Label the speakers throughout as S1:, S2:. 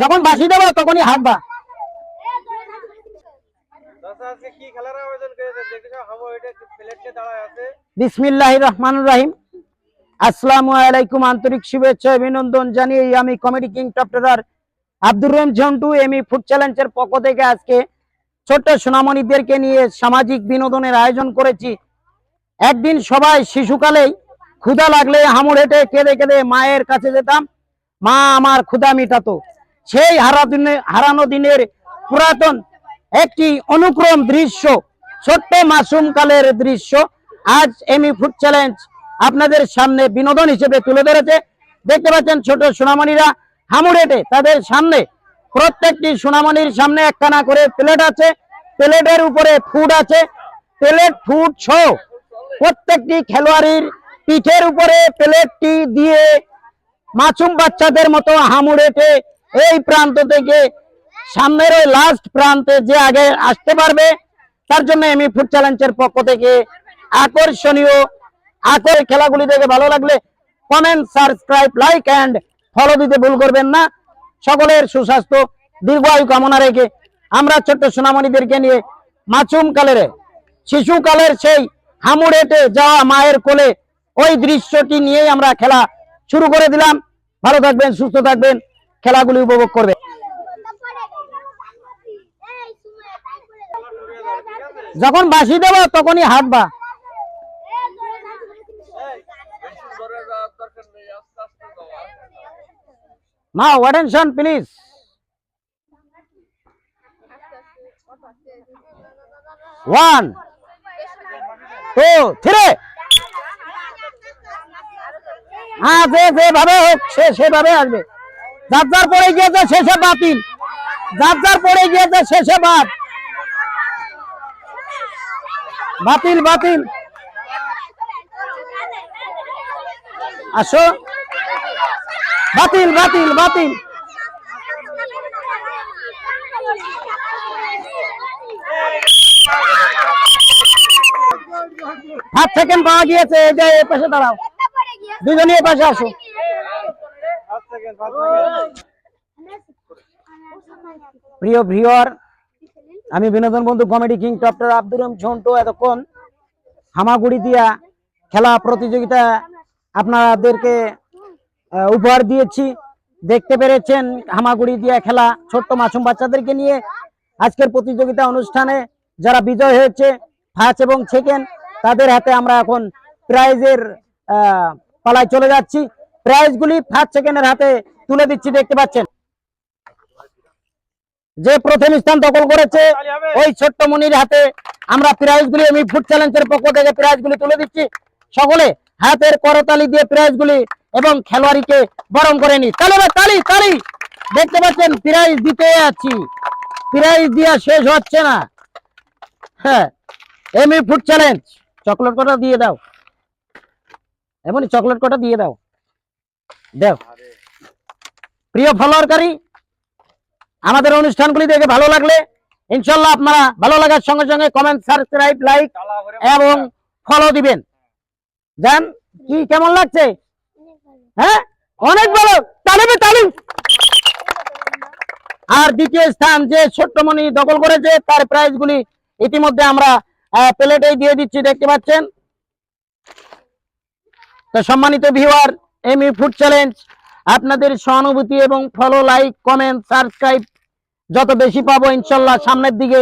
S1: যখন বাসি দেবো তখনই হাঁটবা
S2: প্লেট নিয়ে
S1: বিসমিল্লাহ রহমান রাহিম। আসসালামু আলাইকুম আন্তরিক শুভেচ্ছা অভিনন্দন জানিয়ে আমি কমেডি কিং টপটার আব্দুর রহিম ঝন্টু এমি ফুড চ্যালেঞ্জের পক্ষ থেকে আজকে ছোট্ট সোনামণিদেরকে নিয়ে সামাজিক বিনোদনের আয়োজন করেছি। একদিন সবাই শিশুকালেই ক্ষুধা লাগলে হামুর হেঁটে কেঁদে কেঁদে মায়ের কাছে যেতাম। মা আমার ক্ষুধা মিটাতো। সেই হারা দিনে, হারানো দিনের পুরাতন একটি অনুক্রম দৃশ্য, ছোট্ট মাসুম কালের দৃশ্য। আজ এমি ফুড চ্যালেঞ্জ আপনাদের সামনে বিনোদন হিসেবে তুলে ধরেছে। দেখতে পাচ্ছেন ছোট সোনামণিরা হামুড়েটে তাদের সামনে। প্রত্যেকটি সোনামণির সামনে একখানা করে প্লেট আছে। প্লেটের উপরে ফুড আছে। প্লেট ফুড সহ প্রত্যেকটি খেলোয়াড়ির পিঠের উপরে প্লেটটি দিয়ে মাসুম বাচ্চাদের মতো হামুড়েটে এই প্রান্ত থেকে সামনের ওই লাস্ট প্রান্তে যে আগে আসতে পারবে, তার জন্য এমি ফুড চ্যালেঞ্জের পক্ষ থেকে আকর্ষণীয়, আকর খেলাগুলি দেখে ভালো লাগলে comment subscribe like and follow দিতে ভুল করবেন না। সকলের সুস্বাস্থ্য, দীর্ঘায়ু কামনা রেখে আমরা ছোট্ট সোনামণিদেরকে নিয়ে মাসুম কালের শিশুকালের সেই হামুড়েটে যাওয়া মায়ের কোলে ওই দৃশ্যটি নিয়েই আমরা খেলা শুরু করে দিলাম। ভালো থাকবেন, সুস্থ থাকবেন। খেলাগুলি উপভোগ করবে। যখন বাসি দেবো, তখনই হাঁটবা। মা attention please one two three হ্যাঁ যে যেভাবে হোক, সে সেভাবে আসবে। যার যার পড়ে গিয়েছে শেষে বাতিল যার যার পড়ে গিয়েছে শেষে বাদ বাতিল বাতিল আসো বাতিল বাতিল বাতিল হাত সেকেন্ড পাওয়া গিয়েছে এই যে এই পাশে দাঁড়াও দুজনে এই পাশে আসো প্রিয় ভিউয়ার, আমি বিনোদন বন্ধু comedy king doctor Abdur Jhantu এতক্ষণ হামাগুড়ি দিয়া খেলা প্রতিযোগিতা আপনাদেরকে উপহার দিয়েছি। দেখতে পেরেছেন হামাগুড়ি দিয়া খেলা ছোট্ট মাসুম বাচ্চাদেরকে নিয়ে আজকের প্রতিযোগিতা অনুষ্ঠানে যারা বিজয় হয়েছে, ফার্স্ট এবং সেকেন্ড, তাদের হাতে আমরা এখন প্রাইজের পালায় চলে যাচ্ছি। প্রাইজগুলি ফার্স্ট, সেকেন্ডের হাতে তুলে দিচ্ছি, দেখতে পাচ্ছেন? যে প্রথম স্থান দখল করেছে, ওই ছোট্ট মনির হাতে আমরা প্রাইজ গুলি আমি ফুড চ্যালেঞ্জের পক্ষ থেকে প্রাইজ গুলি তুলে দিচ্ছি। সকলে হাতের করতালি দিয়ে প্রাইজ গুলি এবং খেলোয়াড়িকে বরণ করে নি তাহলে তালি তালি! দেখতে পাচ্ছেন প্রাইজ দিতে আছি। প্রাইজ দিয়া শেষ হচ্ছে না। হ্যাঁ এমনি ফুড চ্যালেঞ্জ চকলেট কটা দিয়ে দাও? এমনই চকলেট কটা দিয়ে দাও? দাও। প্রিয় ফলোয়ারকারী আমাদের অনুষ্ঠানগুলি দেখে ভালো লাগলে ইনশাল্লাহ আপনারা ভালো লাগার সঙ্গে সঙ্গে কমেন্ট সাবস্ক্রাইব লাইক এবং ফলো দিবেন। জান, কি কেমন লাগছে? হ্যাঁ? অনেক ভালো। তালিমে তালিম। আর দ্বিতীয় স্থান যে ছোট্টমণি দখল করেছে, তার প্রাইজ গুলি ইতিমধ্যে আমরা প্লেটেই দিয়ে দিচ্ছি, দেখতে পাচ্ছেন? তো সম্মানিত ভিউয়ার এমি ফুড চ্যালেঞ্জ আপনাদের সহানুভূতি এবং ফলো লাইক কমেন্ট সাবস্ক্রাইব যত বেশি পাবো ইনশাল্লাহ সামনের দিকে,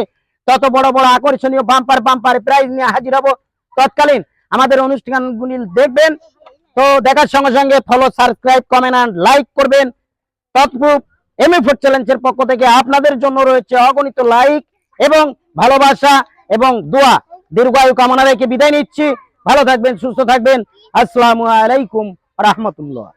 S1: তত বড় বড় আকর্ষণীয় বাম্পার বাম্পার প্রাইজ নিয়ে হাজির হব। তৎকালীন আমাদের অনুষ্ঠানগুলি দেখবেন, তো দেখার সঙ্গে সঙ্গে follow subscribe comment and like করবেন। তৎরূপ এমএ ফুড চ্যালেঞ্জের পক্ষ থেকে আপনাদের জন্য রয়েছে অগণিত লাইক এবং ভালোবাসা এবং দোয়া। দীর্ঘায়ু কামনা রেখে বিদায় নিচ্ছি। ভালো থাকবেন, সুস্থ থাকবেন। আসসালামু আলাইকুম রহমতুল্লাহ।